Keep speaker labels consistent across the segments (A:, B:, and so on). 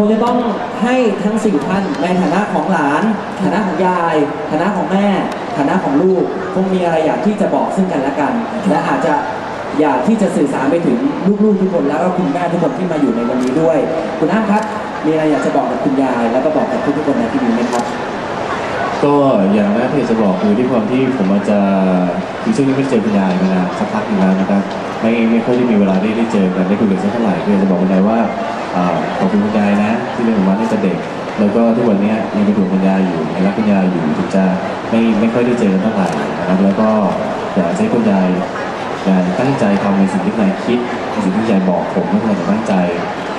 A: คงจะต้องให้ทั้งสี่ท่านในฐานะของหลาน ฐานะของยาย ฐานะของแม่ ฐานะของลูก คงมีอะไรอยากที่จะบอกซึ่งกันและกัน และอาจจะอยากที่จะสื่อสารไปถึงลูกๆทุกคนแล้วก็คุณแม่ทุกคนที่มาอยู่ในวันนี้ด้วย คุณอ้ำครับ มีอะไรอยากจะบอกกับคุณยาย แล้วก็บอกกับทุกๆคนในที่นี้ไหมครับ
B: ก็อย่างแรกที่จะบอกคือที่ความที่ผมอาจจะคือช่วงนี้ไม่ได้เจอคุณยายมานานสักพักหนึงแล้วนะครับไม่ไม่ค่อยได้มีเวลาได้ได้เจอกันได้คุยกันสักเท่าไหร่ก็อยากจะบอกคุณยายว่า ขอบคุณคุณยายนะที่เลี้ยงผมมาตั้งแต่เด็ก แล้วก็ทุกวันนี้ยังเป็นห่วงคุณยายอยู่ยังรักคุณยายอยู่ถึงจะไม่ไม่ค่อยได้เจอกันเท่าไหร่นะครับแล้วก็อยากให้คุณยายยายตั้งใจทำในสิ่งที่คุณยายคิดในสิ่งที่คุณยายบอกผมว่าคุณยายจะตั้งใจ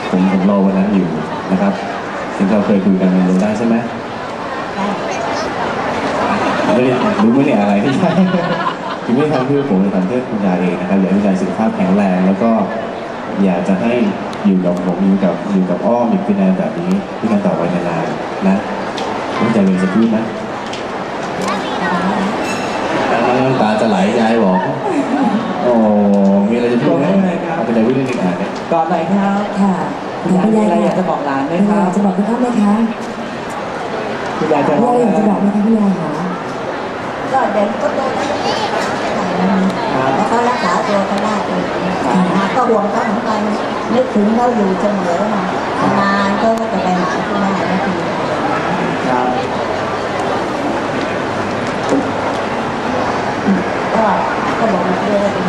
B: ผมผมรอวันนั้นอยู่นะครับ สิ่งที่เราเคยคุยกันมันลงได้ใช่ไหมไม่ได้รู้ไม่ได้อะไรที่ใช่คือไม่ได้ทำเพื่อผมแต่ทำเพื่อคุณยายเองนะครับอยากให้คุณยายสุขภาพแข็งแรงแล้วก็ อยากจะให้อยู่กับผมอยู่กับอยู่กับอ้อมอยู่กับพี่แนนแบบนี้พี่แนนต่อไปนานๆนะคุณยายเลยจะพูดนะน้ำตาจะไหลยายบอกโอ้มีอะไรจะพูดไหม
A: บอกได้เลยครับ
B: เอาไปเลยพูดเรื่องนี้อ่านเนี่ย
A: ก่อนไหนครับ
C: ค่ะ
A: คุณยายมีอะไรอยากจะบอกหลานไหม
C: คุณ
A: ค
C: ยา
A: รั
C: ย
A: บ
C: จะบอกคุณอ้ำไหมคะ
A: คุณยายจะ
C: คุณ
A: บอก
C: ยายอยากจะบอกไหมคะคุณยายคะ
D: ก็เดี๋ยวก็โตแล้วแล้ว ก็รักษาตัวก็ได้เองนะก็ห่วงเขาเหมือนกันนึกถึงเขาอยู่เสมอนะนานก็จะไปหาที่บ้านนาที
A: ครับ
D: ก็ก็บอกเรื่อย
A: คุณ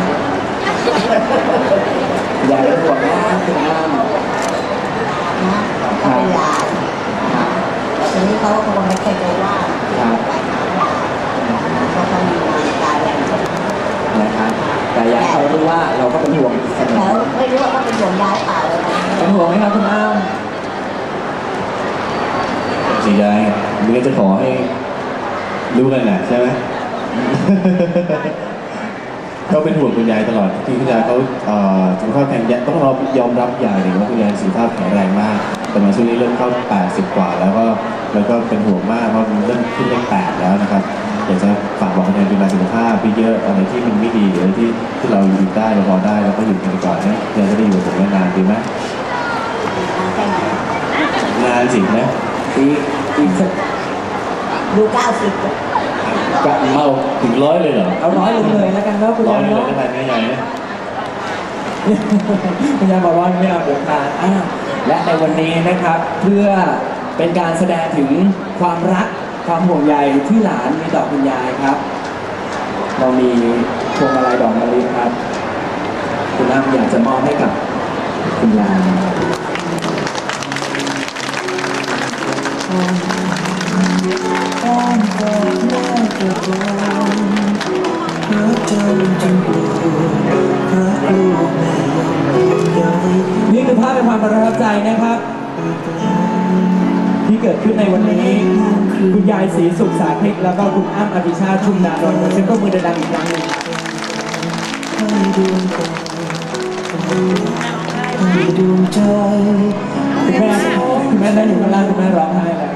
A: ยายเป็นห่วงนะคุณอ้ำ
D: นะก็เป็นหลานทีนี้เขาก็คงไม่เคยไปว่า
A: ครับ
D: เขาก็มีตายแล้ว
A: นะครับแต่อยากให้เขารู้ว่าเราก็เป็น ห่วงเสม
D: แล้
A: อ
D: วไม่รู้ว่าเขาเป็นห่วงย้ายเปล่าเลยนะ
A: เป็นห่วงไหมครับคุณอ้ำ
B: สียายมีก็จะขอให้รู้กันนะใช่ไหมก็เป็นห่วงคุณยายตลอดที่คุณยายเขาเอ่อสุขภาพแข็งแรงต้องเรายอมรับอย่างหนึ่งว่าคุณยายสุขภาพแข็งแรงมาก แต่มาช่วงนี้เริ่มเข้า80กว่า แล้วก็แล้วก็เป็นห่วงมากเพราะมันเริ่มขึ้นเลขแปดแล้วนะครับอยากจะฝากบอกคุณยายดูแลสุขภาพพี่เยอะอะไรที่มันไม่ดีหรืออะไรที่ที่เราอยู่ได้เราพอได้เราก็อยู่กันไปก่อนนะยายจะได้อยู่กับผมนานๆดีไหม
D: แค่ไหน
B: นานจริงนะ
A: อีกอีกสัก
D: ดูเก้าสิบ
B: กะเมาถึงร้อยเลยเหรอ
A: เอาร้อยลงเลยแล้วกันว่าคุณ
B: ร้อย
A: ยาย
B: เลย
A: เนาะ
B: ได้ไหมยายนะ
A: คุณยายบอกว่าไม่เอาเดี๋ยวทานอะ และในวันนี้นะครับเพื่อเป็นการแสดงถึงความรักความห่วงใยที่หลานมีต่อคุณยายครับ เรามีพวงมาลัยดอกมะลิครับ คุณน้ำอยากจะมอบให้กับคุณยายนี่ คือภาพเป็นความประทับใจนะครับ ที่เกิดขึ้นในวันนี้ คุณยายศรีสุขสาคริกแล้วก็คุณอ้ำอภิชาติชุมนานนท์ซึ่งก็มือดังอีกครั้งหนึ่งคุณแม่คุณแม่ได้อยู่ข้างล่างคุณแม่ร้องไห้แล้ว